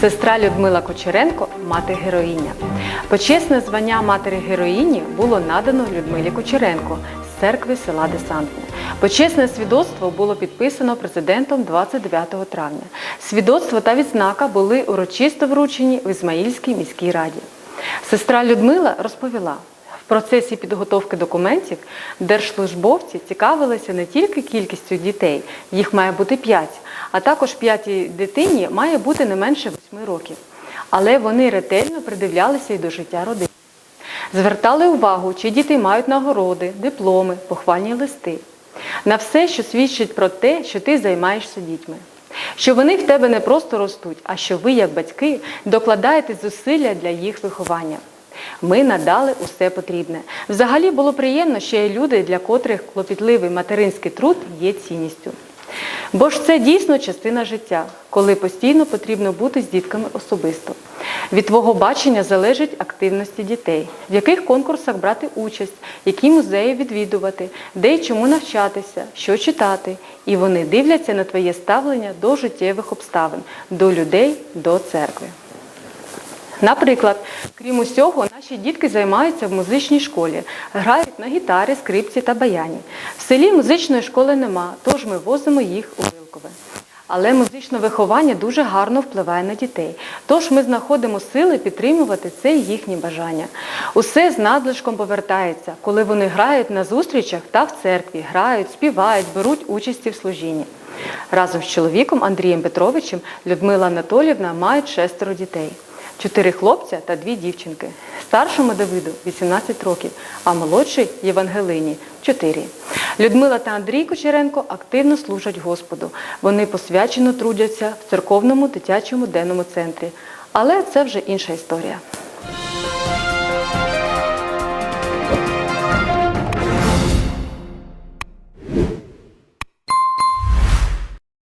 Сестра Людмила Кочеренко мати героїня. Почесне звання матері героїні було надано Людмилі Кучеренко з церкви села Десантне. Почесне свідоцтво було підписано президентом 29 травня. Свідоцтво та відзнака були урочисто вручені в Ізмаїльській міській раді. Сестра Людмила розповіла, процесі підготовки документів держслужбовці цікавилися не тільки кількістю дітей, їх має бути 5, а також п'ятій дитині має бути не менше 8 років. Але вони ретельно придивлялися і до життя родини. Звертали увагу, чи діти мають нагороди, дипломи, похвальні листи. На все, що свідчить про те, що ти займаєшся дітьми. Що вони в тебе не просто ростуть, а що ви, як батьки, докладаєте зусилля для їх виховання. Ми надали усе потрібне. Взагалі було приємно, що є люди, для котрих клопітливий материнський труд є цінністю. Бо ж це дійсно частина життя, коли постійно потрібно бути з дітками особисто. Від твого бачення залежить активності дітей, в яких конкурсах брати участь, які музеї відвідувати, де й чому навчатися, що читати. І вони дивляться на твоє ставлення до життєвих обставин, до людей, до церкви. Наприклад, крім усього, наші дітки займаються в музичній школі, грають на гітарі, скрипці та баяні. В селі музичної школи нема, тож ми возимо їх у Вилкове. Але музичне виховання дуже гарно впливає на дітей. Тож ми знаходимо сили підтримувати це їхні бажання. Усе з надлишком повертається, коли вони грають на зустрічах та в церкві, грають, співають, беруть участі в служінні. Разом з чоловіком Андрієм Петровичем Людмила Анатоліївна мають шестеро дітей. Чотири хлопця та дві дівчинки. Старшому Давиду 18 років, а молодший Євангелині 4. Людмила та Андрій Кучеренко активно служать Господу. Вони посвячено трудяться в церковному дитячому денному центрі. Але це вже інша історія.